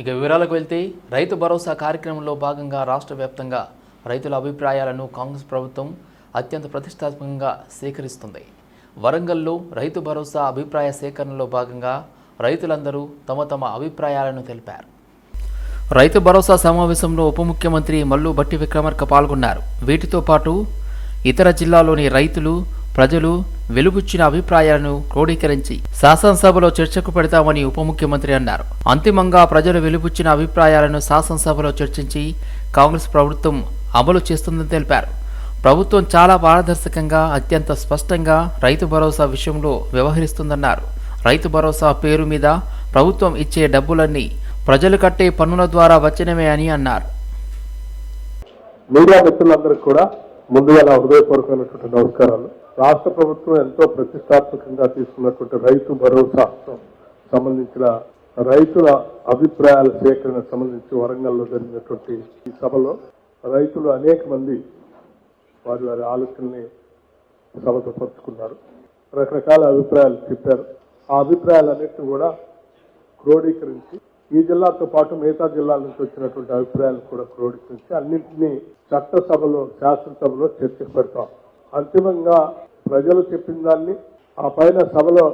ఇక వివరాలకు వెళ్తే రైతు భరోసా కార్యక్రమంలో భాగంగా రాష్ట్ర వ్యాప్తంగా రైతుల అభిప్రాయాలను కాంగ్రెస్ ప్రభుత్వం అత్యంత ప్రతిష్టాత్మకంగా సేకరిస్తుంది. వరంగల్లో రైతు భరోసా అభిప్రాయ సేకరణలో భాగంగా రైతులందరూ తమ తమ అభిప్రాయాలను తెలిపారు. రైతు భరోసా సమావేశంలో ఉప ముఖ్యమంత్రి మల్లు బట్టి విక్రమార్క పాల్గొన్నారు. వీటితో పాటు ఇతర జిల్లాలోని రైతులు ప్రజలు వెలుబుచ్చిన అభిప్రాయాలను క్రోడీకరించి శాసనసభలో చర్చకు పెడతామని ఉప ముఖ్యమంత్రి అన్నారు. అంతిమంగా ప్రజలు వెలుబుచ్చిన అభిప్రాయాలను శాసనసభలో చర్చించి కాంగ్రెస్ ప్రభుత్వం అమలు చేస్తుందని తెలిపారు. ప్రభుత్వం చాలా పారదర్శకంగా అత్యంత స్పష్టంగా రైతు భరోసా విషయంలో వ్యవహరిస్తుందన్నారు. రైతు భరోసా పేరు మీద ప్రభుత్వం ఇచ్చే డబ్బులన్నీ ప్రజలు కట్టే పన్నుల ద్వారా వచ్చినవే అని అన్నారు. మీడియా మిత్రులందరికీ కూడా ముందుగా నా హృదయపూర్వకమైనటువంటి నమస్కారాలు. రాష్ట్ర ప్రభుత్వం ఎంతో ప్రతిష్టాత్మకంగా తీసుకున్నటువంటి రైతు భరోసా సంబంధించిన రైతుల అభిప్రాయాల సేకరణ సంబంధించి వరంగల్లో జరిగినటువంటి ఈ సభలో రైతులు అనేక మంది వారి వారి ఆలోచనల్ని సభతో పంచుకున్నారు. రకరకాల అభిప్రాయాలు చెప్పారు. ఆ అభిప్రాయాలన్నింటినీ కూడా క్రోడీకరించి ఈ జిల్లాతో పాటు మిగతా జిల్లాల నుంచి వచ్చినటువంటి అభిప్రాయాలు కూడా క్రోడీకరించి అన్నింటినీ చట్టసభలో శాసనసభలో చర్చకు పెడతాం. అంతిమంగా ప్రజలు చెప్పిన దాన్ని ఆ పైన సభలో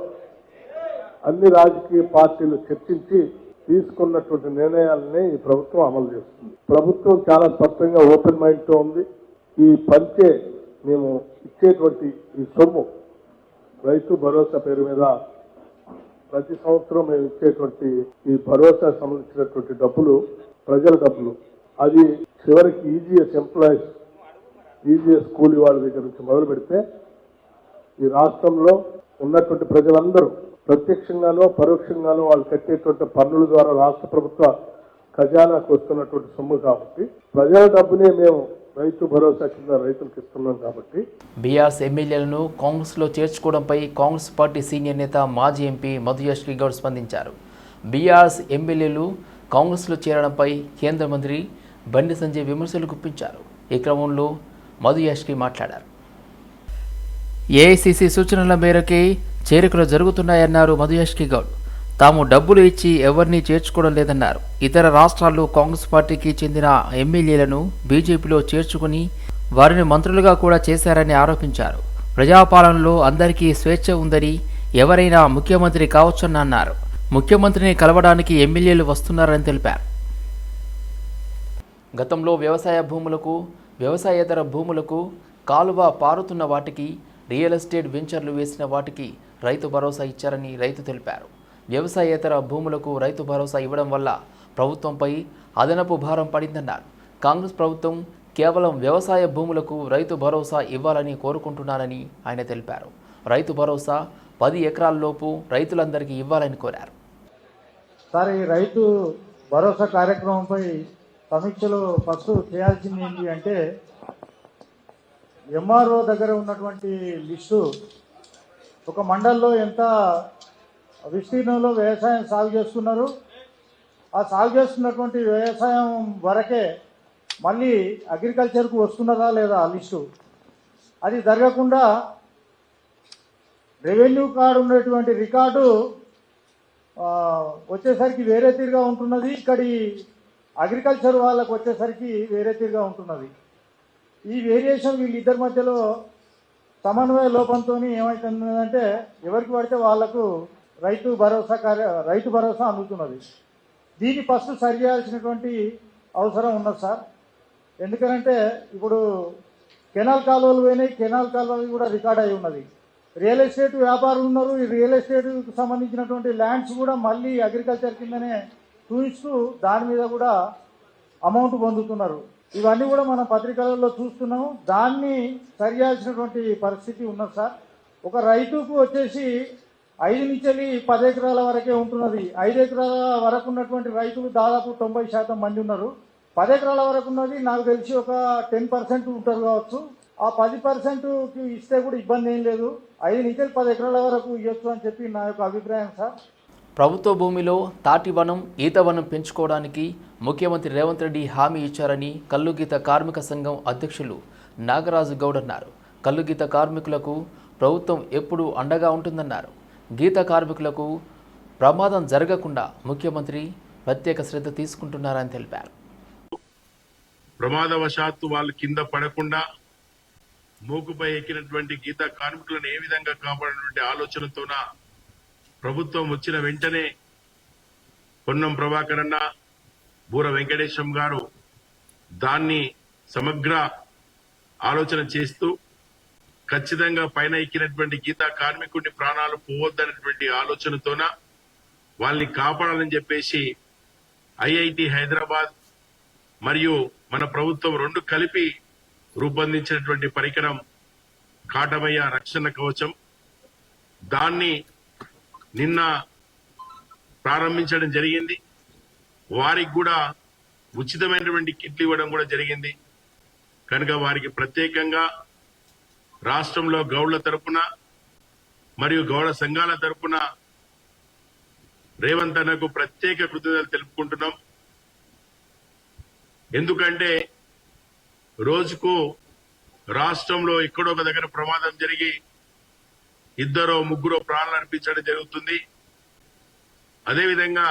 అన్ని రాజకీయ పార్టీలు చర్చించి తీసుకున్నటువంటి నిర్ణయాలని ఈ ప్రభుత్వం అమలు చేస్తుంది. ప్రభుత్వం చాలా స్పష్టంగా ఓపెన్ మైండ్తో ఉంది. ఈ పంచే మేము ఇచ్చేటువంటి ఈ సొమ్ము రైతు భరోసా పేరు మీద ప్రతి సంవత్సరం మేము ఇచ్చేటువంటి ఈ భరోసా సంబంధించినటువంటి డబ్బులు ప్రజల డబ్బులు. అది చివరికి ఈజీఎస్ ఎంప్లాయీస్ ఈజీఎస్ కూలీ వాళ్ళ దగ్గర నుంచి మొదలు పెడితే ఈ రాష్ట్రంలో ఉన్నటువంటి ప్రజలందరూ ప్రత్యక్షంగానో పరోక్షంగానో వాళ్ళు కట్టేటువంటి పన్నుల ద్వారా రాష్ట్ర ప్రభుత్వ ఖజానాకు వస్తున్నటువంటి సొమ్ము కాబట్టి ప్రజల డబ్బునే మేము రైతు భరోసా కింద రైతులకు ఇస్తున్నాం కాబట్టి బీఆర్ఎస్ ఎమ్మెల్యేలను కాంగ్రెస్లో చేర్చుకోవడంపై కాంగ్రెస్ పార్టీ సీనియర్ నేత మాజీ ఎంపీ మధుయశ్రీ గౌడ్ స్పందించారు. బీఆర్ఎస్ ఎమ్మెల్యేలు కాంగ్రెస్లో చేరడంపై కేంద్ర మంత్రి బండి సంజయ్ విమర్శలు గుప్పించారు. ఈ క్రమంలో మధుయశ్రీ మాట్లాడారు. ఏఐసిసి సూచనల మేరకే చేరికలు జరుగుతున్నాయన్నారు మధుయశ్రీ గౌడ్ తాము డబ్బులు ఇచ్చి ఎవరిని చేర్చుకోవడం లేదన్నారు. ఇతర రాష్ట్రాల్లో కాంగ్రెస్ పార్టీకి చెందిన ఎమ్మెల్యేలను బీజేపీలో చేర్చుకుని వారిని మంత్రులుగా కూడా చేశారని ఆరోపించారు. ప్రజాపాలనలో అందరికీ స్వేచ్ఛ ఉందని ఎవరైనా ముఖ్యమంత్రి కావచ్చని అన్నారు. ముఖ్యమంత్రిని కలవడానికి ఎమ్మెల్యేలు వస్తున్నారని తెలిపారు. గతంలో వ్యవసాయ భూములకు వ్యవసాయేతర భూములకు కాలువ పారుతున్న వాటికి రియల్ ఎస్టేట్ వెంచర్లు వేసిన వాటికి రైతు భరోసా ఇచ్చారని రైతు తెలిపారు. వ్యవసాయేతర భూములకు రైతు భరోసా ఇవ్వడం వల్ల ప్రభుత్వంపై అదనపు భారం పడిందన్నారు. కాంగ్రెస్ ప్రభుత్వం కేవలం వ్యవసాయ భూములకు రైతు భరోసా ఇవ్వాలని కోరుకుంటున్నానని ఆయన తెలిపారు. రైతు భరోసా పది ఎకరాల్లోపు రైతులందరికీ ఇవ్వాలని కోరారు. సార్ ఈ రైతు భరోసా కార్యక్రమంపై సమీక్షలో ఫస్ట్ చేయాల్సింది ఏంటి అంటే ఎంఆర్ఓ దగ్గర ఉన్నటువంటి లిస్టు ఒక మండల్లో ఎంత విస్తీర్ణంలో వ్యవసాయం సాగు చేస్తున్నారు. ఆ సాగు చేస్తున్నటువంటి వ్యవసాయం వరకే మళ్ళీ అగ్రికల్చర్కు వస్తున్నదా లేదా ఆ లిస్టు? అది జరగకుండా రెవెన్యూ కార్డు ఉన్నటువంటి రికార్డు వచ్చేసరికి వేరే తీరుగా ఉంటున్నది. ఇక్కడి అగ్రికల్చర్ వాళ్ళకు వచ్చేసరికి వేరే తీరుగా ఉంటున్నది. ఈ వేరియేషన్ వీళ్ళిద్దరి మధ్యలో సమన్వయ లోపంతో ఏమవుతుందంటే ఎవరికి పడితే వాళ్ళకు రైతు భరోసా కార్య రైతు భరోసా అందుతున్నది దీన్ని ఫస్ట్ సరి చేయాల్సినటువంటి అవసరం ఉన్నది సార్. ఎందుకనంటే ఇప్పుడు కెనాల్ కాలువలు పోయినాయి కెనాల్ కాలువలు కూడా రికార్డ్ అయి ఉన్నది. రియల్ ఎస్టేట్ వ్యాపారులు ఉన్నారు ఈ రియల్ ఎస్టేట్కి సంబంధించినటువంటి ల్యాండ్స్ కూడా మళ్ళీ అగ్రికల్చర్ కిందనే చూపిస్తూ దాని మీద కూడా అమౌంట్ పొందుతున్నారు. ఇవన్నీ కూడా మనం పత్రికలలో చూస్తున్నాము. దాన్ని సరి చేయాల్సినటువంటి పరిస్థితి ఉన్నది సార్. ఒక రైతుకు వచ్చేసి ఐదు నుంచి పది ఎకరాల వరకే ఉంటున్నది. ఐదు ఎకరాల వరకు ఉన్నటువంటి రైతులు దాదాపు తొంభై శాతం మంది ఉన్నారు. పది ఎకరాల వరకు ఉన్నది నాకు తెలిసి ఒక టెన్ పర్సెంట్ ఉంటారు కావచ్చు. ఆ పది పర్సెంట్ ఇస్తే కూడా ఇబ్బంది ఏం లేదు. ఐదు నుంచి పది ఎకరాల వరకు ఇవ్వచ్చు అని చెప్పి నా యొక్క అభిప్రాయం సార్. ప్రభుత్వ భూమిలో తాటి వనం ఈత వనం పెంచుకోవడానికి ముఖ్యమంత్రి రేవంత్ రెడ్డి హామీ ఇచ్చారని కల్లుగీత కార్మిక సంఘం అధ్యక్షులు నాగరాజు గౌడ్ అన్నారు. కల్లుగీత కార్మికులకు ప్రభుత్వం ఎప్పుడూ అండగా ఉంటుందన్నారు. గీత కార్మికులకు ప్రమాదం జరగకుండా ముఖ్యమంత్రి ప్రత్యేక శ్రద్ధ తీసుకుంటున్నారని తెలిపారు. ప్రమాదవశాత్తు వాళ్ళు కింద పడకుండా మూకుపై ఎక్కినటువంటి గీత కార్మికులను ఏ విధంగా కాపాడినటువంటి ఆలోచనతోన ప్రభుత్వం వచ్చిన వెంటనే పొన్నం ప్రభాకర్ అన్న బూర వెంకటేశం గారు దాన్ని సమగ్ర ఆలోచన చేస్తూ ఖచ్చితంగా పైన ఎక్కినటువంటి గీతా కార్మికుడిని ప్రాణాలు పోవద్దనేటువంటి ఆలోచనతోన వాళ్ళని కాపాడాలని చెప్పేసి ఐఐటి హైదరాబాద్ మరియు మన ప్రభుత్వం రెండు కలిపి రూపొందించినటువంటి పరికరం కాటమయ్య రక్షణ కవచం. దాన్ని నిన్న ప్రారంభించడం జరిగింది. వారికి కూడా ఉచితమైనటువంటి కిట్లు ఇవ్వడం కూడా జరిగింది. కనుక వారికి ప్రత్యేకంగా రాష్ట్రంలో గౌడ్ల తరపున మరియు గౌడ సంఘాల తరపున రేవంత్ అన్నకు ప్రత్యేక కృతజ్ఞతలు తెలుపుకుంటున్నాం. ఎందుకంటే రోజుకు రాష్ట్రంలో ఎక్కడో ఒక దగ్గర ప్రమాదం జరిగి ఇద్దరో ముగ్గురో ప్రాణాలు అర్పించడం జరుగుతుంది. అదేవిధంగా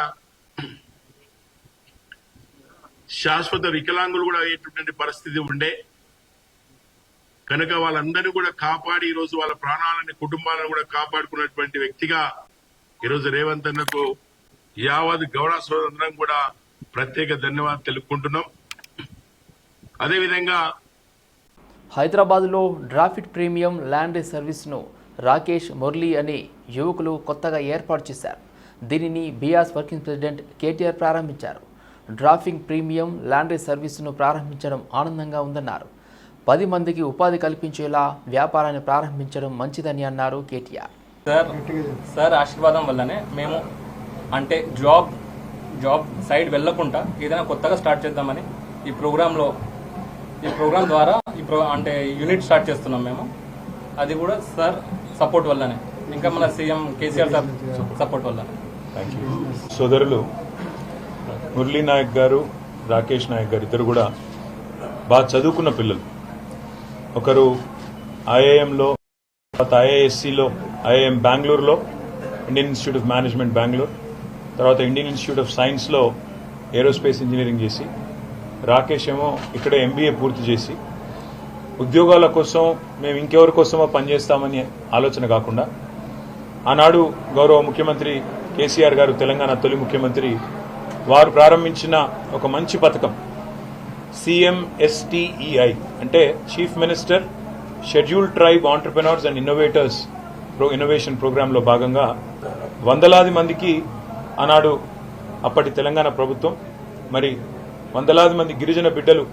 శాశ్వత వికలాంగులు కూడా అయ్యేటటువంటి పరిస్థితి ఉండే. కనుక వాళ్ళందరినీ కూడా కాపాడి ఈరోజు రోజు వాళ్ళ ప్రాణాలని కుటుంబాలను కూడా కాపాడుకున్నటువంటి వ్యక్తిగా ఈరోజు రేవంత్ అన్నకు యావత్ గౌడ కూడా ప్రత్యేక ధన్యవాదాలు తెలుపుకుంటున్నాం. అదేవిధంగా హైదరాబాద్లో డ్రాఫిట్ ప్రీమియం ల్యాండ్ సర్వీస్ను రాకేష్ మురళి అనే యువకులు కొత్తగా ఏర్పాటు చేశారు. దీనిని బీఆర్స్ వర్కింగ్ ప్రెసిడెంట్ కేటీఆర్ ప్రారంభించారు. డ్రాఫింగ్ ప్రీమియం ల్యాండ్ సర్వీస్ను ప్రారంభించడం ఆనందంగా ఉందన్నారు. పది మందికి ఉపాధి కల్పించేలా వ్యాపారాన్ని ప్రారంభించడం మంచిదని అన్నారు కేటీఆర్. సార్ సార్ ఆశీర్వాదం వల్లనే మేము అంటే జాబ్ జాబ్ సైడ్ వెళ్ళకుండా ఏదైనా కొత్తగా స్టార్ట్ చేద్దామని ఈ ప్రోగ్రాంలో ఈ ప్రోగ్రాం ద్వారా ఈ ప్రో అంటే యూనిట్ స్టార్ట్ చేస్తున్నాం మేము. అది కూడా సార్ సపోర్ట్ వల్లనే. ఇంకా మన సీఎం కేసీఆర్ సార్ సపోర్ట్ వల్లనే. సోదరులు మురళీ నాయక్ గారు రాకేష్ నాయక్ గారు ఇద్దరు కూడా బాగా చదువుకున్న పిల్లలు. ఒకరు ఐఐఎంలో తర్వాత ఐఐఎస్సిలో ఐఐఎం బెంగళూరులో Indian Institute of Management Bengaluru తర్వాత ఇండియన్ ఇన్స్టిట్యూట్ ఆఫ్ సైన్స్లో ఏరోస్పేస్ ఇంజనీరింగ్ చేసి రాకేష్ ఏమో ఇక్కడే ఎంబీఏ పూర్తి చేసి ఉద్యోగాల కోసం మేము ఇంకెవరి కోసమో పనిచేస్తామని ఆలోచన కాకుండా ఆనాడు గౌరవ ముఖ్యమంత్రి కేసీఆర్ గారు తెలంగాణ తొలి ముఖ్యమంత్రి వారు ప్రారంభించిన ఒక మంచి పథకం సిఎంఎస్టిఈఐ అంటే chief minister schedule tribe entrepreneurs and innovators pro innovation ప్రోగ్రాంలో భాగంగా వందలాది మందికి ఆనాడు అప్పటి తెలంగాణ ప్రభుత్వం మరి వందలాది మంది గిరిజన బిడ్డలు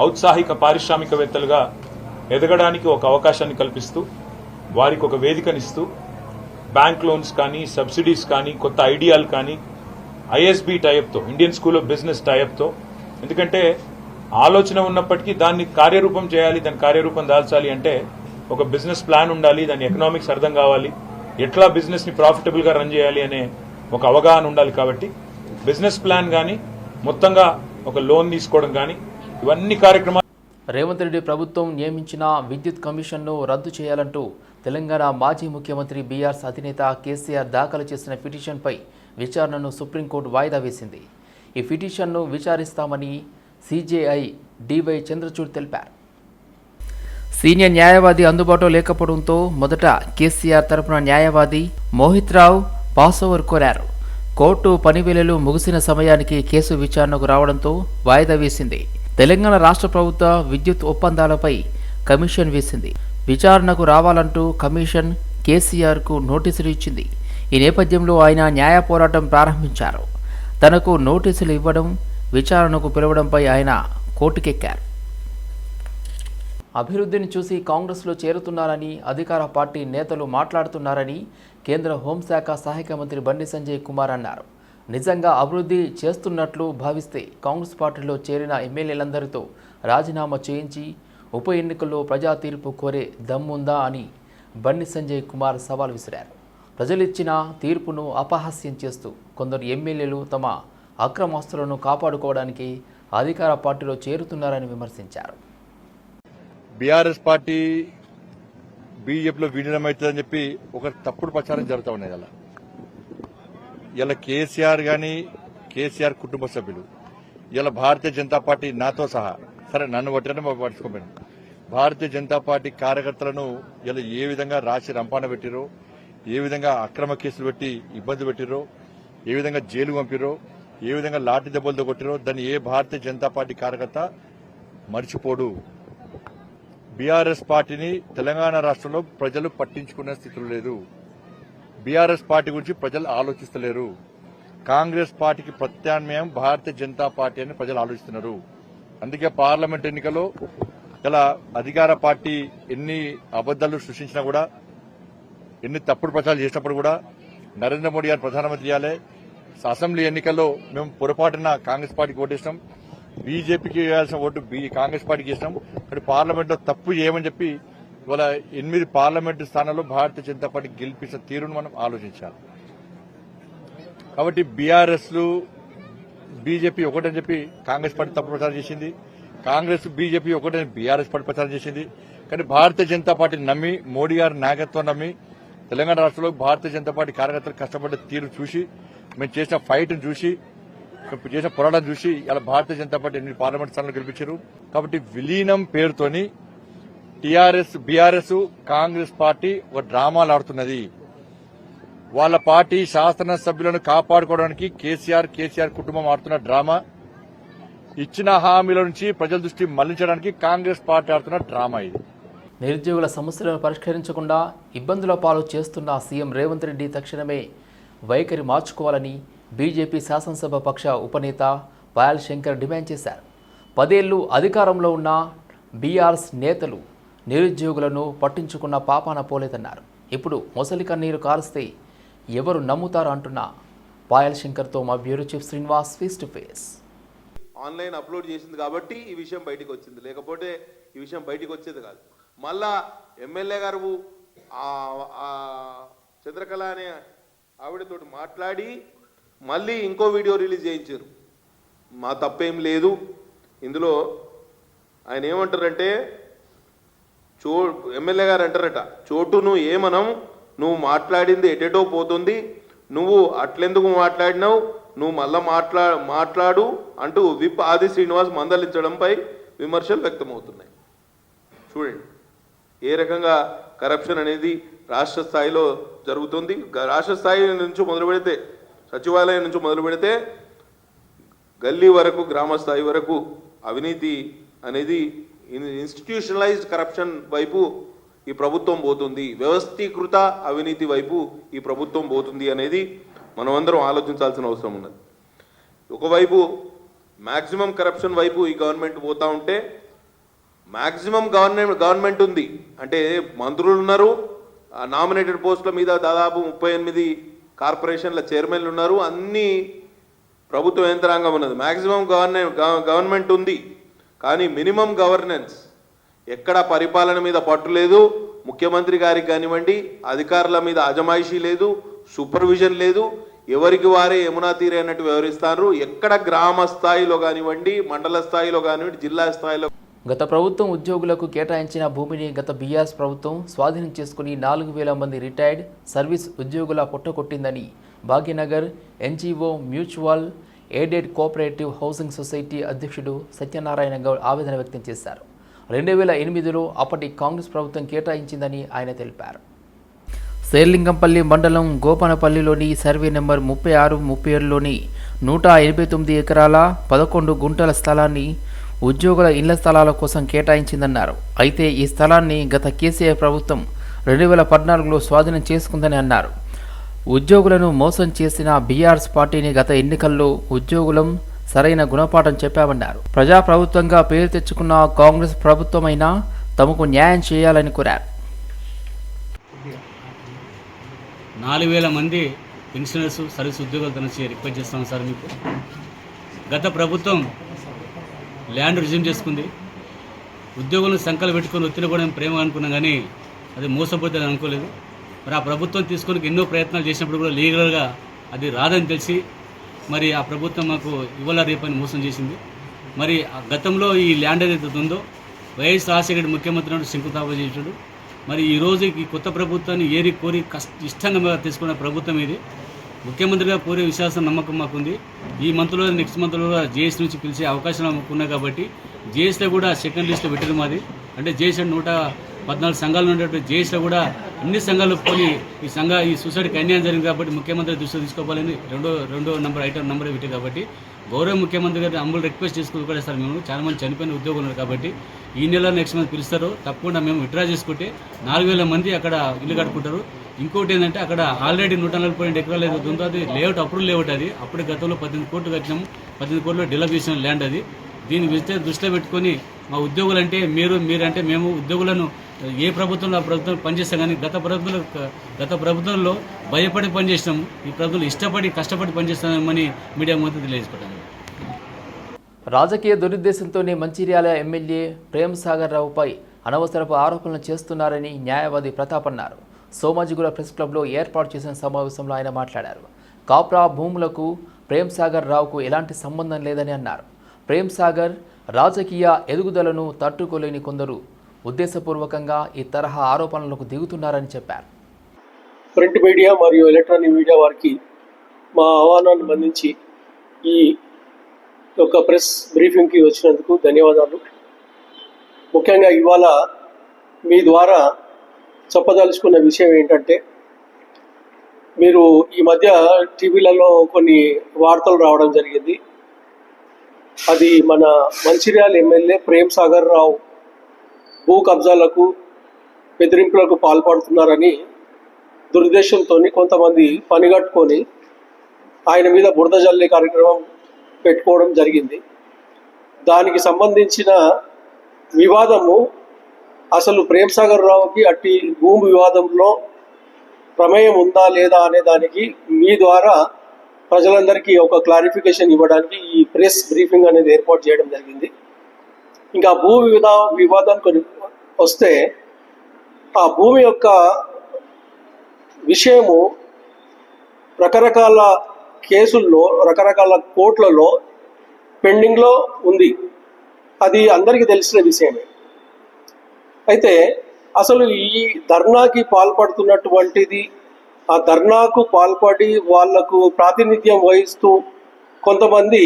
ఔత్సాహిక పారిశ్రామికవేత్తలుగా ఎదగడానికి ఒక అవకాశాన్ని కల్పిస్తూ వారికి ఒక వేదికనిస్తూ బ్యాంక్ లోన్స్ కానీ సబ్సిడీస్ కానీ కొత్త ఐడియాలు కానీ ఐఎస్బి టైప్తో ఇండియన్ స్కూల్ ఆఫ్ బిజినెస్ టైప్తో ఎందుకంటే ఆలోచన ఉన్నప్పటికీ దాన్ని కార్యరూపం చేయాలి దాని కార్యరూపం దాల్చాలి అంటే ఒక బిజినెస్ ప్లాన్ ఉండాలి దాని ఎకనామిక్స్ అర్థం కావాలి. ఎట్లా బిజినెస్ని ప్రాఫిటబుల్గా రన్ చేయాలి అనే ఒక అవగాహన ఉండాలి కాబట్టి బిజినెస్ ప్లాన్ కానీ మొత్తంగా ఒక లోన్ తీసుకోవడం కానీ ఇవన్నీ కార్యక్రమాలు రేవంత్ రెడ్డి ప్రభుత్వం నియమించిన విద్యుత్ కమిషన్ను రద్దు చేయాలంటూ తెలంగాణ మాజీ ముఖ్యమంత్రి బీఆర్ఎస్ అధినేత కేసీఆర్ దాఖలు చేసిన పిటిషన్పై విచారణను సుప్రీంకోర్టు వాయిదా వేసింది. ఈ పిటిషన్ను విచారిస్తామని సీజేఐ డివై చంద్రచూడ్ తెలిపారు. సీనియర్ న్యాయవాది అందుబాటులో లేకపోవడంతో మొదట కేసీఆర్ తరపున న్యాయవాది Mohitrao pass over pass over కోరారు. కోర్టు పనివేళలు ముగిసిన సమయానికి కేసు విచారణకు రావడంతో వాయిదా వేసింది. తెలంగాణ రాష్ట్ర ప్రభుత్వ విద్యుత్ ఒప్పందాలపై కమిషన్ వేసింది. విచారణకు రావాలంటూ కమిషన్ కేసీఆర్కు నోటీసులు ఇచ్చింది. ఈ నేపథ్యంలో ఆయన న్యాయ పోరాటం ప్రారంభించారు. తనకు నోటీసులు ఇవ్వడం విచారణకు పిలవడంపై ఆయన కోర్టుకెక్కారు. అభివృద్ధిని చూసి కాంగ్రెస్లో చేరుతున్నారని అధికార పార్టీ నేతలు మాట్లాడుతున్నారని కేంద్ర హోంశాఖ సహాయక మంత్రి బండి సంజయ్ కుమార్ అన్నారు. నిజంగా అభివృద్ధి చేస్తున్నట్లు భావిస్తే కాంగ్రెస్ పార్టీలో చేరిన ఎమ్మెల్యేలందరితో రాజీనామా చేయించి ఉప ఎన్నికల్లో ప్రజా తీర్పు కోరే దమ్ముందా అని బండి సంజయ్ కుమార్ సవాల్ విసిరారు. ప్రజలిచ్చిన తీర్పును అపహాస్యం చేస్తూ కొందరు ఎమ్మెల్యేలు తమ అక్రమాస్తులను కాపాడుకోవడానికి అధికార పార్టీలో చేరుతున్నారని విమర్శించారు. బీఆర్ఎస్ పార్టీ బీజేపీలో విలీనం అవుతుందని చెప్పి ఒక తప్పుడు ప్రచారం జరుగుతూ ఉన్నది అలా. ఇలా కేసీఆర్ గాని కేసీఆర్ కుటుంబ సభ్యులు ఇలా భారతీయ జనతా పార్టీ నాతో సహా సరే నన్ను పట్టిన పట్టుకోపోయాను భారతీయ జనతా పార్టీ కార్యకర్తలను ఇలా ఏ విధంగా రాసి రంపాన పెట్టిరో ఏ విధంగా అక్రమ కేసులు పెట్టి ఇబ్బంది పెట్టిరో ఏ విధంగా జైలు పంపిరో ఏ విధంగా లాఠీ దెబ్బలతో కొట్టినో దాన్ని ఏ భారతీయ జనతా పార్టీ కార్యకర్త మర్చిపోడు. బీఆర్ఎస్ పార్టీని తెలంగాణ రాష్ట్రంలో ప్రజలు పట్టించుకునే స్థితిలో లేదు. బీఆర్ఎస్ పార్టీ గురించి ప్రజలు ఆలోచిస్తలేరు. కాంగ్రెస్ పార్టీకి ప్రత్యామ్నాయం భారతీయ జనతా పార్టీ అని ప్రజలు ఆలోచిస్తున్నారు. అందుకే పార్లమెంట్ ఎన్నికలో ఇలా అధికార పార్టీ ఎన్ని అబద్దాలు సృష్టించినా కూడా ఎన్ని తప్పుడు ప్రచారాలు చేసినప్పుడు కూడా నరేంద్ర మోడీ గారు ప్రధానమంత్రి చేయాలి అసెంబ్లీ ఎన్నికల్లో మేము పొరపాటున కాంగ్రెస్ పార్టీకి ఓటేసినాం. బీజేపీకి వేయాల్సిన ఓటు బీ కాంగ్రెస్ పార్టీకి ఇస్తాం కానీ పార్లమెంట్లో తప్పు చేయమని చెప్పి ఇవాళ ఎనిమిది పార్లమెంటు స్థానాల్లో భారతీయ జనతా పార్టీ గెలిపించిన తీరును మనం ఆలోచించాలి. కాబట్టి బీఆర్ఎస్లు బీజేపీ ఒకటని చెప్పి కాంగ్రెస్ పార్టీ తప్పు ప్రచారం చేసింది. కాంగ్రెస్ బీజేపీ ఒకటని బీఆర్ఎస్ పార్టీ ప్రచారం చేసింది. కానీ భారతీయ జనతా పార్టీని నమ్మి మోడీ గారి నాయకత్వం నమ్మి తెలంగాణ రాష్ట్రంలో భారతీయ జనతా పార్టీ కార్యకర్తలు కష్టపడ్డ తీరు చూసి మేము చేసిన ఫైట్ను చూసి మేము చేసిన పోరాటం చూసి ఇలా భారతీయ జనతా పార్టీ ఎన్ని పార్లమెంట్ స్థానాలు గెలిపించారు. కాబట్టి విలీనం పేరుతోని టీఆర్ఎస్ బీఆర్ఎస్ కాంగ్రెస్ పార్టీ ఒక డ్రామాలు ఆడుతున్నది. వాళ్ళ పార్టీ శాసనసభ్యులను కాపాడుకోవడానికి కేసీఆర్ కేసీఆర్ కుటుంబం ఆడుతున్న డ్రామా. ఇచ్చిన హామీల నుంచి ప్రజల దృష్టి మళ్ళించడానికి కాంగ్రెస్ పార్టీ ఆడుతున్న డ్రామా ఇది. నిరుద్యోగుల సమస్యలను పరిష్కరించకుండా ఇబ్బందుల పాలు చేస్తున్న సీఎం రేవంత్ రెడ్డి తక్షణమే వైఖరి మార్చుకోవాలని బీజేపీ శాసనసభ పక్ష ఉపనేత పాయల్ శంకర్ డిమాండ్ చేశారు. పదేళ్ళు అధికారంలో ఉన్న బీఆర్ఎస్ నేతలు నిరుద్యోగులను పట్టించుకున్న పాపాన పోలేదన్నారు. ఇప్పుడు మొసలి కన్నీరు కారిస్తే ఎవరు నమ్ముతారు అంటున్న పాయల్ శంకర్తో మా bureau chief Srinivas face to face online upload చేసింది కాబట్టి ఈ విషయం బయటికి వచ్చింది. లేకపోతే ఈ విషయం బయటికి వచ్చేది కాదు. మళ్ళా ఎమ్మెల్యే గారు చంద్రకళ అనే ఆవిడతోటి మాట్లాడి మళ్ళీ ఇంకో వీడియో రిలీజ్ చేయించారు. మా తప్పేం లేదు. ఇందులో ఆయన ఏమంటారంటే చో ఎమ్మెల్యే గారు అంటారట చోటు నువ్వు ఏమనం నువ్వు మాట్లాడింది ఎటెటో పోతుంది నువ్వు అట్లెందుకు మాట్లాడినావు నువ్వు మళ్ళా మాట్లా మాట్లాడు అంటూ విప్ ఆది శ్రీనివాస్ మందలించడంపై విమర్శలు వ్యక్తమవుతున్నాయి. చూడండి. ఏ రకంగా కరప్షన్ అనేది రాష్ట్ర స్థాయిలో జరుగుతుంది? రాష్ట్ర స్థాయి నుంచి మొదలు పెడితే సచివాలయం నుంచి మొదలు పెడితే గల్లీ వరకు గ్రామ స్థాయి వరకు అవినీతి అనేది ఇన్స్టిట్యూషనలైజ్డ్ కరప్షన్ వైపు ఈ ప్రభుత్వం పోతుంది. వ్యవస్థీకృత అవినీతి వైపు ఈ ప్రభుత్వం పోతుంది అనేది మనమందరం ఆలోచించాల్సిన అవసరం ఉన్నది. ఒకవైపు మ్యాక్సిమం కరప్షన్ వైపు ఈ గవర్నమెంట్ పోతా ఉంటే మ్యాక్సిమం గవర్నమెంట్ గవర్నమెంట్ ఉంది. అంటే మంత్రులు ఉన్నారు నామినేటెడ్ పోస్టుల మీద దాదాపు ముప్పై ఎనిమిది కార్పొరేషన్ల చైర్మన్లు ఉన్నారు. అన్ని ప్రభుత్వ యంత్రాంగం ఉన్నది. మ్యాక్సిమం గవర్నమెంట్ గవర్నమెంట్ ఉంది. కానీ మినిమం గవర్నెన్స్ ఎక్కడ పరిపాలన మీద పట్టు లేదు. ముఖ్యమంత్రి గారికి కానివ్వండి అధికారుల మీద అజమాయిషీ లేదు సూపర్విజన్ లేదు. ఎవరికి వారే యమునా తీరే అన్నట్టు వ్యవహరిస్తారు. ఎక్కడ గ్రామ స్థాయిలో కానివ్వండి మండల స్థాయిలో కానివ్వండి జిల్లా స్థాయిలో గత ప్రభుత్వం ఉద్యోగులకు కేటాయించిన భూమిని గత బీఆర్ఎస్ ప్రభుత్వం స్వాధీనం చేసుకుని నాలుగు వేల మంది రిటైర్డ్ సర్వీస్ ఉద్యోగుల పుట్టకొట్టిందని Bhagyanagar NGO mutual aided cooperative housing society అధ్యక్షుడు సత్యనారాయణ గౌడ్ ఆవేదన వ్యక్తం చేశారు. రెండు వేల ఎనిమిదిలో అప్పటి కాంగ్రెస్ ప్రభుత్వం కేటాయించిందని ఆయన తెలిపారు. శేర్లింగంపల్లి మండలం గోపనపల్లిలోని సర్వే నెంబర్ ముప్పై ఆరు ముప్పై ఏడులోని నూట ఎనభై తొమ్మిది ఎకరాల పదకొండు గుంటల స్థలాన్ని ఉద్యోగుల ఇళ్ళ స్థలాల కోసం కేటాయించిందన్నారు. అయితే ఈ స్థలాన్ని గత కేసీఆర్ ప్రభుత్వం రెండు వేల పద్నాలుగులో స్వాధీనం చేసుకుందని అన్నారు. ఉద్యోగులను మోసం చేసిన బీఆర్ఎస్ పార్టీని గత ఎన్నికల్లో ఉద్యోగులం సరైన గుణపాఠం చెప్పామన్నారు. ప్రజాప్రభుత్వంగా పేరు తెచ్చుకున్న కాంగ్రెస్ ప్రభుత్వమైనా తమకు న్యాయం చేయాలని కోరారు. నాలుగు వేల మంది పెన్షనర్స్ సర్వీస్ ఉద్యోగులతో నుంచి రిక్వెస్ట్ చేస్తాం సార్ మీకు. గత ప్రభుత్వం ల్యాండ్ రిజ్యూమ్ చేసుకుంది. ఉద్యోగులను సంకలు పెట్టుకొని ఒత్తిడి కూడా ప్రేమ అనుకున్నాం కానీ అది మోసపోతుంది అనుకోలేదు. మరి ఆ ప్రభుత్వం తీసుకొని ఎన్నో ప్రయత్నాలు చేసినప్పుడు కూడా లీగల్గా అది రాదని తెలిసి మరి ఆ ప్రభుత్వం మాకు ఇవాళ రేపని మోసం చేసింది. మరి ఆ గతంలో ఈ ల్యాండ్ ఏదైతే ఉందో వైఎస్ రాజశేఖర రెడ్డి ముఖ్యమంత్రి నాడు శంకుస్థాపన చేసాడు మరి ఈ ఈ కొత్త ప్రభుత్వాన్ని ఏరి కోరి కష్ట ఇష్టంగా తీసుకున్న ప్రభుత్వం ఇది. ముఖ్యమంత్రిగా పూర్తి విశ్వాసం నమ్మకం మాకుంది. ఈ మంత్లో నెక్స్ట్ మంత్లో కూడా జేఎస్ నుంచి పిలిచే అవకాశం మాకు ఉన్నాయి కాబట్టి జేఎస్లో కూడా సెకండ్ లిస్ట్లో పెట్టారు మాది. అంటే జేఎస్ నూట పద్నాలుగు సంఘాలు ఉండేటువంటి జేఎస్లో కూడా అన్ని సంఘాలు పోయి ఈ సంఘ ఈ సూసైడ్కి అన్యాయం జరిగింది కాబట్టి ముఖ్యమంత్రి దృష్టిలో తీసుకోవాలని రెండో రెండో నెంబర్ ఐటమ్ నెంబర్ పెట్టారు కాబట్టి గౌరవ ముఖ్యమంత్రి గారిని అమ్ములు రిక్వెస్ట్ చేసుకుని కూడా సార్. మేము చాలా మంది చనిపోయిన ఉద్యోగులు ఉన్నారు కాబట్టి ఈ నెల నెక్స్ట్ మంత్ పిలుస్తారు. తప్పకుండా మేము విత్డ్రా చేసుకుంటే నాలుగు వేల మంది అక్కడ ఇల్లు కట్టుకుంటారు. ఇంకోటి ఏంటంటే అక్కడ ఆల్రెడీ నూట నలభై రెండు ఎకరాలు ఏదో ఉందో అది లేఅవుట్ అప్పుడు లేఅవుట్ అది. అప్పుడు గతంలో పద్దెనిమిది కోట్లు కట్టినాము. పద్దెనిమిది కోట్లు డెవలప్ చేసిన ల్యాండ్ అది. దీన్ని విస్తే దృష్టిలో పెట్టుకొని మా ఉద్యోగులు అంటే మీరు మీరంటే మేము ఉద్యోగులను ఏ ప్రభుత్వంలో ఆ ప్రభుత్వం పనిచేస్తాం కానీ గత ప్రభుత్వంలో గత ప్రభుత్వంలో భయపడి పనిచేసినాము. ఈ ప్రభుత్వం ఇష్టపడి కష్టపడి పనిచేస్తామని మీడియా మొత్తం తెలియజేసుకుంటాను రాజకీయ దురుద్దేశంతోనే మంచిర్యాల ఎమ్మెల్యే ప్రేమ్ సాగర్ రావుపై అనవసరపు ఆరోపణలు చేస్తున్నారని న్యాయవాది ప్రతాప్ అన్నారు. సోమాజిగూడ ప్రెస్ క్లబ్లో ఏర్పాటు చేసిన సమావేశంలో ఆయన మాట్లాడారు. కాప్రా భూములకు ప్రేమ్ సాగర్ రావుకు ఎలాంటి సంబంధం లేదని అన్నారు. ప్రేమ్ సాగర్ రాజకీయ ఎదుగుదలను తట్టుకోలేని కొందరు ఉద్దేశపూర్వకంగా ఈ తరహా ఆరోపణలకు దిగుతున్నారని చెప్పారు. ప్రింట్ మీడియా మరియు ఎలక్ట్రానిక్ మీడియా వారికి మా ఆహ్వానాన్ని బంధించి ఈ యొక్క ప్రెస్ బ్రీఫింగ్కి వచ్చినందుకు ధన్యవాదాలు. ముఖ్యంగా ఇవాళ మీ ద్వారా చెప్పదలుచుకున్న విషయం ఏంటంటే మీరు ఈ మధ్య టీవీలలో కొన్ని వార్తలు రావడం జరిగింది. అది మన మంచిర్యాల ఎమ్మెల్యే ప్రేమ్ సాగర్ రావు భూ కబ్జాలకు బెదిరింపులకు పాల్పడుతున్నారని దురుద్దేశంతో కొంతమంది పనిగట్టుకొని ఆయన మీద బురద జల్లే కార్యక్రమం పెట్టుకోవడం జరిగింది. దానికి సంబంధించిన వివాదము అసలు ప్రేమ్ సాగర్ రావుకి అట్టి భూమి వివాదంలో ప్రమేయం ఉందా లేదా అనే దానికి మీ ద్వారా ప్రజలందరికీ ఒక క్లారిఫికేషన్ ఇవ్వడానికి ఈ ప్రెస్ బ్రీఫింగ్ అనేది ఏర్పాటు చేయడం జరిగింది. ఇంకా భూ వివాద వివాదానికి వస్తే ఆ భూమి యొక్క విషయము రకరకాల కేసుల్లో రకరకాల కోర్టులలో పెండింగ్లో ఉంది. అది అందరికీ తెలిసిన విషయమే. అయితే అసలు ఈ ధర్నాకి పాల్పడుతున్నటువంటిది ఆ ధర్నాకు పాల్పడి వాళ్ళకు ప్రాతినిధ్యం వహిస్తూ కొంతమంది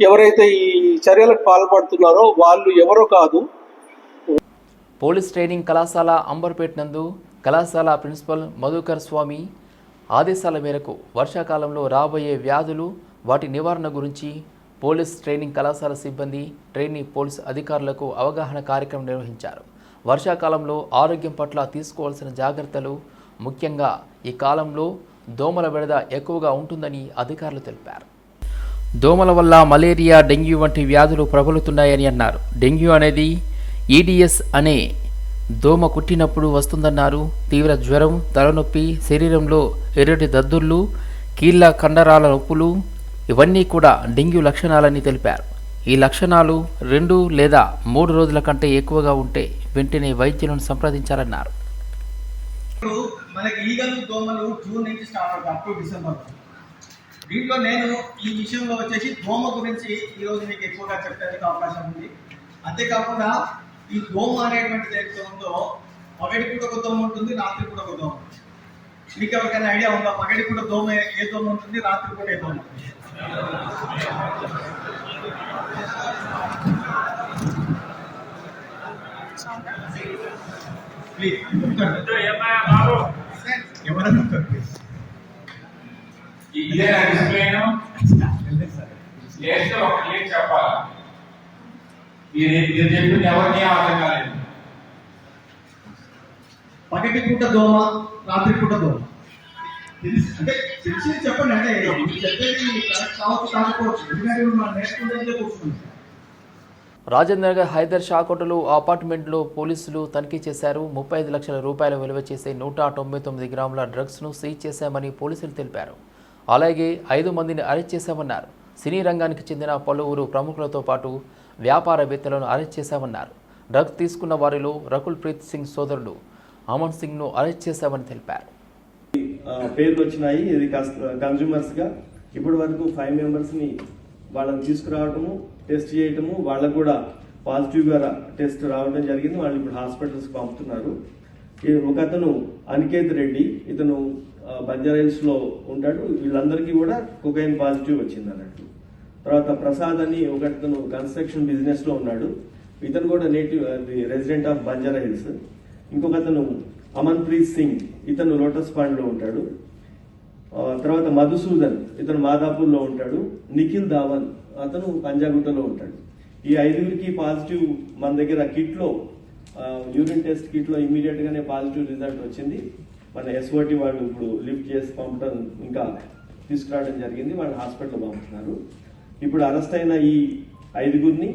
ఎవరైతే ఈ చర్యలకు పాల్పడుతున్నారో వాళ్ళు ఎవరో కాదు. పోలీస్ ట్రైనింగ్ కళాశాల అంబర్పేట్ నందు కళాశాల ప్రిన్సిపల్ మధుకర్ స్వామి ఆదేశాల మేరకు వర్షాకాలంలో రాబోయే వ్యాధులు వాటి నివారణ గురించి పోలీస్ ట్రైనింగ్ కళాశాల సిబ్బంది ట్రైనింగ్ పోలీస్ అధికారులకు అవగాహన కార్యక్రమం నిర్వహించారు. వర్షాకాలంలో ఆరోగ్యం పట్ల తీసుకోవాల్సిన జాగ్రత్తలు ముఖ్యంగా ఈ కాలంలో దోమల బెడద ఎక్కువగా ఉంటుందని అధికారులు తెలిపారు. దోమల వల్ల మలేరియా డెంగ్యూ వంటి వ్యాధులు ప్రబలుతున్నాయని అన్నారు. డెంగ్యూ అనేది ఈడిఎస్ అనే దోమ కుట్టినప్పుడు వస్తుందన్నారు. తీవ్ర జ్వరం తలనొప్పి శరీరంలో ఎర్రటి దద్దుర్లు కీళ్ళ కండరాల నొప్పులు ఇవన్నీ కూడా డెంగ్యూ లక్షణాలని తెలిపారు. ఈ లక్షణాలు రెండు లేదా మూడు రోజుల కంటే ఎక్కువగా ఉంటే వెంటనే వైద్యులను సంప్రదించాలన్నారు. మనకి ఈగలు దోమలు జూన్ నుంచి స్టార్ట్ అవుతాయి అప్ టు డిసెంబర్ దీంట్లో నేను ఈ విషయంలో వచ్చేసి దోమ గురించి ఈరోజు మీకు ఎక్కువగా చెప్పడానికి అవకాశం ఉంది. అంతేకాకుండా ఈ దోమ అనేటువంటిది ఏదైతే ఉందో పగటి పూట ఒక దోమ ఉంటుంది రాత్రి పూట ఒక దోమ. మీకు ఎవరికైనా ఐడియా ఉందా? పగటి పూట దోమ ఏ- దోమ ఉంటుంది రాత్రి పూట ఏ దోమ? ఎవరైనా డిసిప్లైన్ ఒక క్లియర్ చెప్పాలి? ఇది ఇది చెప్పింది ఎవరికి అర్థం కాలేదు. పగటి పూట దోమ రాత్రి పూట దోమ. తెలిసి అంటే తెలిసి చెప్పండి అంటే మీరు చెప్పేది కరెక్ట్ కావచ్చు కాకపోవచ్చు. ఎందుకంటే మనం నేర్చుకుంటే కూర్చుంది రాజేంద్ర నగర్ హైదర్ షాకోటలో అపార్ట్మెంట్లో పోలీసులు తనిఖీ చేశారు. ముప్పై ఐదు లక్షల రూపాయలు విలువ చేసే నూట తొంభై తొమ్మిది గ్రాముల డ్రగ్స్ను సీజ్ చేశామని పోలీసులు తెలిపారు. అలాగే ఐదు మందిని అరెస్ట్ చేశామన్నారు. సినీ రంగానికి చెందిన పలువురు ప్రముఖులతో పాటు వ్యాపారవేత్తలను అరెస్ట్ చేశామన్నారు. డ్రగ్ తీసుకున్న వారిలో రకుల్ ప్రీత్ సింగ్ సోదరుడు అమన్ సింగ్ను అరెస్ట్ చేశామని తెలిపారు. పేర్లు వచ్చినాయి. ఇది కన్జ్యూమర్స్గా ఇప్పటి వరకు ఫైవ్ మెంబర్స్ని వాళ్ళని తీసుకురావటము టెస్ట్ చేయటము వాళ్ళకు కూడా పాజిటివ్గా టెస్ట్ రావడం జరిగింది. వాళ్ళు ఇప్పుడు హాస్పిటల్స్ పంపుతున్నారు. ఒక అతను అనికేత్ రెడ్డి ఇతను బంజారా లో ఉంటాడు. వీళ్ళందరికీ కూడా కొకైన్ పాజిటివ్ వచ్చింది అన్నట్టు. తర్వాత ప్రసాద్ అని ఒకతను కన్స్ట్రక్షన్ బిజినెస్లో ఉన్నాడు. ఇతను కూడా native resident of Banjara Hills. ఇంకొక అతను అమన్ ప్రీత్ సింగ్ ఇతను లోటస్ పాండ్లో ఉంటాడు తర్వాత మధుసూదన్ ఇతను మాదాపూర్లో ఉంటాడు. నిఖిల్ ధావన్ అతను పంజాగుట్టలో ఉంటాడు. ఈ ఐదుగురికి పాజిటివ్ మన దగ్గర కిట్లో యూరిన్ టెస్ట్ కిట్లో ఇమీడియట్గానే పాజిటివ్ రిజల్ట్ వచ్చింది. మన ఎస్ఓటి వాళ్ళు ఇప్పుడు లిఫ్ట్ చేసి పంపడం ఇంకా తీసుకురావడం జరిగింది. వాళ్ళు హాస్పిటల్ పంపుతున్నారు. ఇప్పుడు అరెస్ట్ అయిన ఈ ఐదుగురిని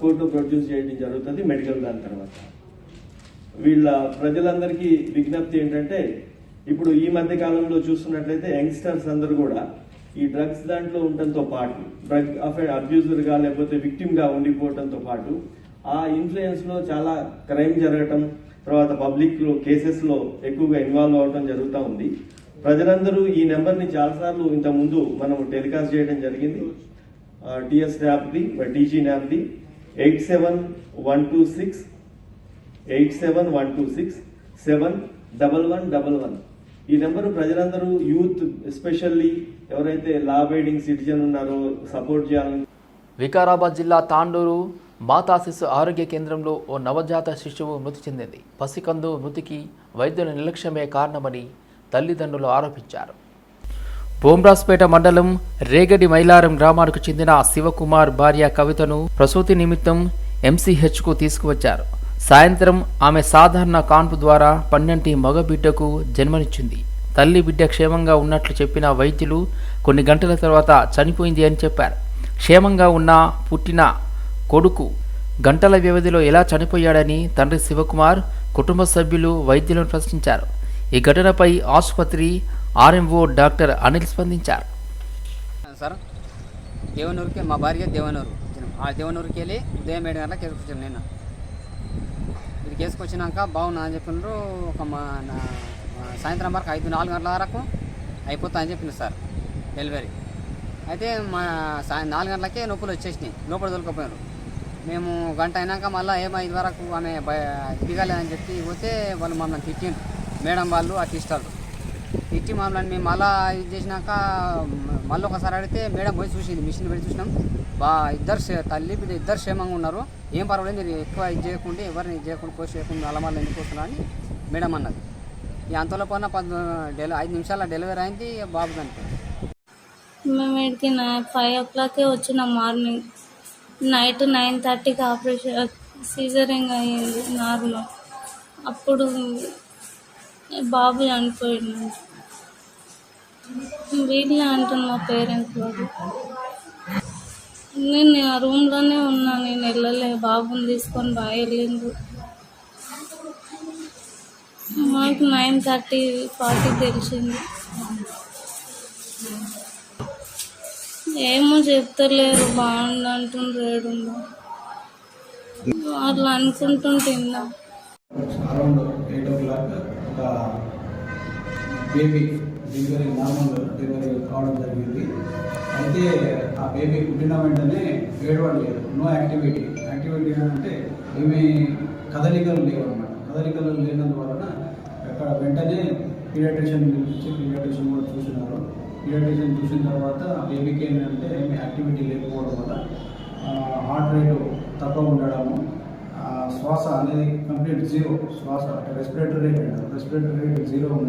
కోర్టులో ప్రొడ్యూస్ చేయడం జరుగుతుంది మెడికల్ దాని తర్వాత. వీళ్ళ ప్రజలందరికీ విజ్ఞప్తి ఏంటంటే ఇప్పుడు ఈ మధ్య కాలంలో చూస్తున్నట్లయితే యంగ్స్టర్స్ అందరూ కూడా ఈ డ్రగ్స్ దాంట్లో ఉండటంతో పాటు డ్రగ్ అబ్యూజర్ అబ్యూజర్గా లేకపోతే విక్టిమ్గా ఉండిపోవడంతో పాటు ఆ ఇన్ఫ్లుయెన్స్లో చాలా క్రైమ్ జరగటం తర్వాత పబ్లిక్లో కేసెస్లో ఎక్కువగా ఇన్వాల్వ్ అవడం జరుగుతూ ఉంది. ప్రజలందరూ ఈ నెంబర్ని చాలాసార్లు ఇంతకుముందు మనం టెలికాస్ట్ చేయడం జరిగింది. TS the TG the eight seven one two six eight seven one two six seven double one double one. ఈ నెంబరు ప్రజలందరూ యూత్ ఎస్పెషల్లీ ఎవరైతే లా అబైడింగ్ సిటిజన్ ఉన్నారో సపోర్ట్ చేయాలని వికారాబాద్ జిల్లా తాండూరు మాతా శిశు ఆరోగ్య కేంద్రంలో ఓ నవజాత శిశువు మృతి చెందింది. పసికందు మృతికి వైద్యుల నిర్లక్ష్యమే కారణమని తల్లిదండ్రులు ఆరోపించారు. బోమ్రాస్పేట మండలం రేగడి మైలారం గ్రామానికి చెందిన శివకుమార్ భార్య కవితను ప్రసూతి నిమిత్తం ఎంసీహెచ్కు తీసుకువచ్చారు. సాయంత్రం ఆమె సాధారణ కాన్పు ద్వారా పన్నెంటి మగబిడ్డకు జన్మనిచ్చింది. తల్లి బిడ్డ క్షేమంగా ఉన్నట్లు చెప్పిన వైద్యులు కొన్ని గంటల తర్వాత చనిపోయింది అని చెప్పారు. క్షేమంగా ఉన్న పుట్టిన కొడుకు గంటల వ్యవధిలో ఎలా చనిపోయాడని తండ్రి శివకుమార్ కుటుంబ సభ్యులు వైద్యులను ప్రశ్నించారు. ఈ ఘటనపై ఆసుపత్రి ఆర్ఎంఓ డాక్టర్ అనిల్ స్పందించారు. సార్ దేవనూరుకి మా భార్య దేవనూరు. ఆ దేవనూరుకి వెళ్ళి ఉదయం ఏడు గంటలకు కేసుకొచ్చాను నేను. ఇది కేసుకొచ్చినాక బాగున్నా అని చెప్పినారు. ఒక మా నా- సాయంత్రం వరకు ఐదు నాలుగు గంటల వరకు అయిపోతా అని చెప్పింది సార్ డెలివరీ. అయితే మా సాయ నాలుగు గంటలకే నొప్పులు వచ్చేసినాయి. లోపల దొరికిపోయారు మేము గంట అయినాక మళ్ళీ ఏమో ఇది వరకు ఆమె బయ దిగాలేదని చెప్పి పోతే వాళ్ళు మమ్మల్ని తిట్టిండ్రు. మేడం వాళ్ళు అట్లా ఇస్తారు. ఇచ్చి మమ్మల్ని మేము మళ్ళా ఇది చేసినాక మళ్ళీ ఒకసారి అడిగితే మేడం పోయి చూసింది మిషన్ పెట్టి చూసినాం. బా ఇద్దరు తల్లి బిడ్డ ఇద్దరు క్షేమంగా ఉన్నారు. ఏం పర్వాలేదు మీరు ఎక్కువ ఇది చేయకుండా ఎవరిని ఇది చేయకుండా కోసి చేయకుండా అలమాలు ఎందుకు వస్తున్నారు అని మేడం అన్నది. ఈ అంతలో పైన పద్ డెలి ఐదు నిమిషాల డెలివరీ అయింది బాబు చనిపోయింది మేము ఇక్కడికి ఫైవ్ ఓ క్లాకే వచ్చినాం మార్నింగ్. నైట్ నైన్ థర్టీకి ఆపరేషన్ సీజరింగ్ అయ్యింది నార్మల్. అప్పుడు బాబు చనిపోయింది వీళ్ళే అంటాను మా పేరెంట్స్ వాళ్ళు నేను ఆ రూమ్లోనే ఉన్నా నేను వెళ్ళలే. బాబుని తీసుకొని బాగా వెళ్ళిండు. మాకు నైన్ థర్టీ ఫార్టీ తెలిసింది. ఏమో చెప్తలేరు బాగుండు అంటుండ్రు ఏడుండు. అట్లా అనుకుంటుంటిందా ఒక బేబీ డెలివరీ నార్మల్ డెలివరీ కావడం జరిగింది. అయితే ఆ బేబీ పుట్టిన వెంటనే ఏడవలేదు. నో యాక్టివిటీ యాక్టివిటీ అంటే ఏమి కదలికలు లేవు అనమాట కదలికలు లేనందువలన అక్కడ వెంటనే పీడియాట్రిషియన్ గురించి పీడియాట్రిషియన్ కూడా చూసినారు. పీడియాట్రిషియన్ చూసిన తర్వాత బేబీకి ఏంటంటే ఏమి యాక్టివిటీ లేకపోవడం వల్ల హార్ట్ రేటు తక్కువ ఉండడము శ్వాస అనేది కంప్లీట్ జీరో. శ్వాస రెస్పిరేటరీ రెస్పిరేటరీ రేట్ జీరో ఉంది.